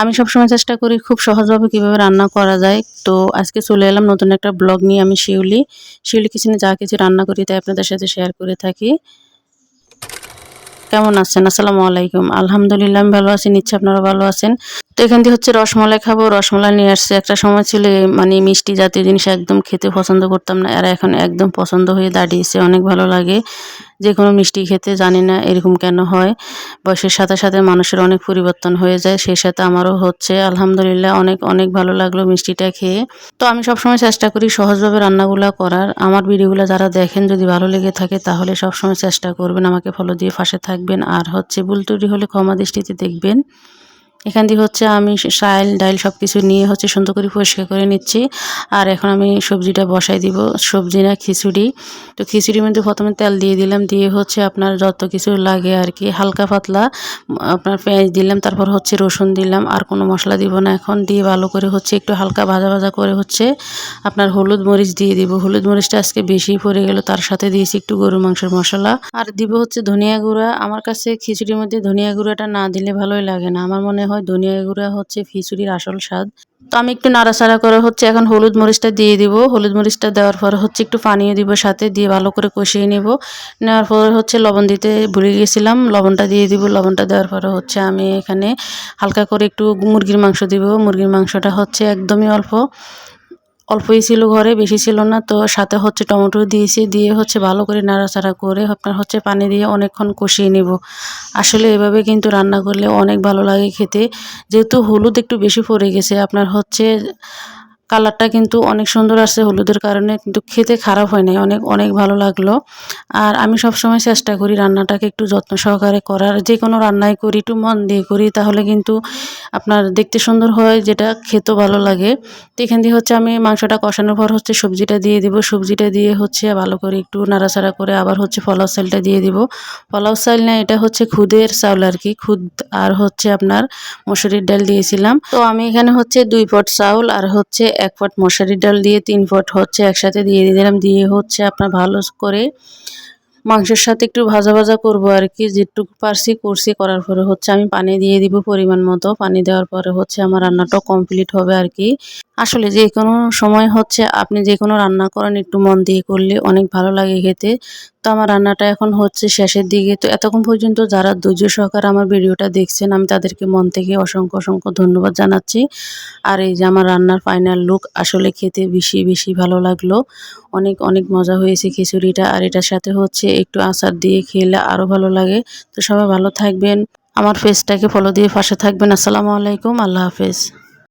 আমি সবসময় চেষ্টা করি খুব সহজভাবে কীভাবে রান্না করা যায়। তো আজকে চলে এলাম নতুন একটা ব্লগ নিয়ে আমি শিউলি। শিউলি কিচেনে যা কিছু রান্না করি তাই আপনাদের সাথে শেয়ার করে থাকি। কেমন আছেন? আসসালামু আলাইকুম। আলহামদুলিল্লাহ, আমি ভালো আছি। নিচ্ছে আপনারা ভালো আছেন। তো এখান থেকে হচ্ছে রসমলাই খাব। রসমলাই নিয়ে আসছে। একটা সময় ছিল মানে মিষ্টি জাতীয় জিনিস একদম খেতে পছন্দ করতাম না। এরা এখন একদম পছন্দ হয়ে দাঁড়িয়েছে। অনেক ভালো লাগে। যে কোনো মিষ্টি খেতে জানি না এরকম কেন হয়। বয়সের সাথে সাথে মানুষের অনেক পরিবর্তন হয়ে যায়। সেই সাথে আমারও হচ্ছে। আলহামদুলিল্লাহ, অনেক অনেক ভালো লাগল মিষ্টিটা খেয়ে। তো আমি সবসময় চেষ্টা করি সহজভাবে রান্নাগুলো করার। আমার ভিডিওগুলো যারা দেখেন, যদি ভালো লেগে থাকে, তাহলে সবসময় চেষ্টা করবেন আমাকে ফলো দিয়ে পাশে থাকবেন আর হচ্ছে ভুল ত্রুটি হলে ক্ষমা দৃষ্টিতে দেখবেন। এখান দিয়ে হচ্ছে আমি শাইল, ডাইল সব কিছু নিয়ে হচ্ছে সুন্দর করে পরিষ্কার করে নিচ্ছি। আর এখন আমি সবজিটা বসাই দিব, সবজি না খিচুড়ি। তো খিচুড়ির মধ্যে প্রথমে তেল দিয়ে দিলাম, দিয়ে হচ্ছে আপনার যত কিছু লাগে আর কি, হালকা পাতলা আপনার পেঁয়াজ দিলাম, তারপর হচ্ছে রসুন দিলাম, আর কোনো মশলা দিব না এখন, দিয়ে ভালো করে হচ্ছে একটু হালকা ভাজা ভাজা করে হচ্ছে আপনার হলুদ মরিচ দিয়ে দিব। হলুদ মরিচটা আজকে বেশি পড়ে গেল, তার সাথে দিয়েছি একটু গরু মাংসের মশলা। আর দিব হচ্ছে ধনিয়া গুঁড়া, আমার কাছে খিচুড়ির মধ্যে ধনিয়া গুঁড়াটা না দিলে ভালোই লাগে না। আমার মনে হয়, ধনিয়া গুঁড়া হচ্ছে, খিচুড়ির আসল স্বাদ। তো আমি একটু নাড়াচাড়া করে হচ্ছে এখন হলুদ মরিচটা দিয়ে দিব। হলুদ মরিচটা দেওয়ার পর হচ্ছে একটু পানিও দিব সাথে, দিয়ে ভালো করে কষিয়ে নেব। নেওয়ার পর হচ্ছে লবণ দিতে ভুলে গেছিলাম, লবণটা দিয়ে দিব। লবণটা দেওয়ার পরে হচ্ছে আমি এখানে হালকা করে একটু মুরগির মাংস দিব। মুরগির মাংসটা হচ্ছে একদমই অল্প। অল্পই ছিল ঘরে, বেশি ছিল না। তো সাথে হচ্ছে টমেটো দিয়েছি, দিয়ে হচ্ছে ভালো করে নাড়াচাড়া করে আপনার হচ্ছে পানি দিয়ে অনেকক্ষণ কষিয়ে নেব। আসলে এভাবে কিন্তু রান্না করলে অনেক ভালো লাগে খেতে। যেহেতু হলুদ একটু বেশি পড়ে গেছে, আপনার হচ্ছে কালারটা কিন্তু অনেক সুন্দর আসছে হলুদের কারণে, কিন্তু খেতে খারাপ হয় নাই, অনেক অনেক ভালো লাগল। আর আমি সবসময় চেষ্টা করি রান্নাটাকে একটু যত্ন সহকারে করার। যে কোনো রান্নাই করি, একটু মন দিয়ে করি, তাহলে কিন্তু আপনার দেখতে সুন্দর হয়, যেটা খেতেও ভালো লাগে। তো এখান দিয়ে হচ্ছে আমি মাংসটা কষানোর পর হচ্ছে সবজিটা দিয়ে দিব। সবজিটা দিয়ে হচ্ছে ভালো করে একটু নাড়াচাড়া করে আবার হচ্ছে ফলাও চালটা দিয়ে দিব। ফলাও চাল না, এটা হচ্ছে খুদের চাউল আর কি, খুদ আর হচ্ছে আপনার মসুরির ডাল দিয়েছিলাম। তো আমি এখানে হচ্ছে দুই পট চাউল আর হচ্ছে এক পট মশারির ডাল দিয়ে তিন পট হচ্ছে একসাথে দিয়ে দিলাম। দিয়ে হচ্ছে আপনার ভালো করে মাংসের সাথে একটু ভাজা ভাজা করব আর কি, যেটুকু পারছি করছি, করার পরে হচ্ছে আমি পানি দিয়ে দিব পরিমাণ মতো। পানি দেওয়ার পরে হচ্ছে আমার রান্নাটা কমপ্লিট হবে আর কি। আসলে যে কোনো সময় হচ্ছে আপনি যে কোনো রান্না করেন একটু মন দিয়ে করলে অনেক ভালো লাগে খেতে। তো আমার রান্নাটা এখন হচ্ছে শেষের দিকে। তো এতক্ষণ পর্যন্ত যারা ধৈর্য সহকারে আমার ভিডিওটা দেখছেন, আমি তাদেরকে মন থেকে অসংখ্য অসংখ্য ধন্যবাদ জানাচ্ছি। আর এই যে আমার রান্নার ফাইনাল লুক আসলে খেতে বেশি বেশি ভালো লাগল। অনেক অনেক মজা হয়েছে খিচুড়িটা। আর এটার সাথে হচ্ছে একটু আচার দিয়ে খেলে আরও ভালো লাগে। তো সবাই ভালো থাকবেন। আমার ফেসটাকে ফলো দিয়ে পাশে থাকবেন। আসসালামু আলাইকুম। আল্লাহ হাফেজ।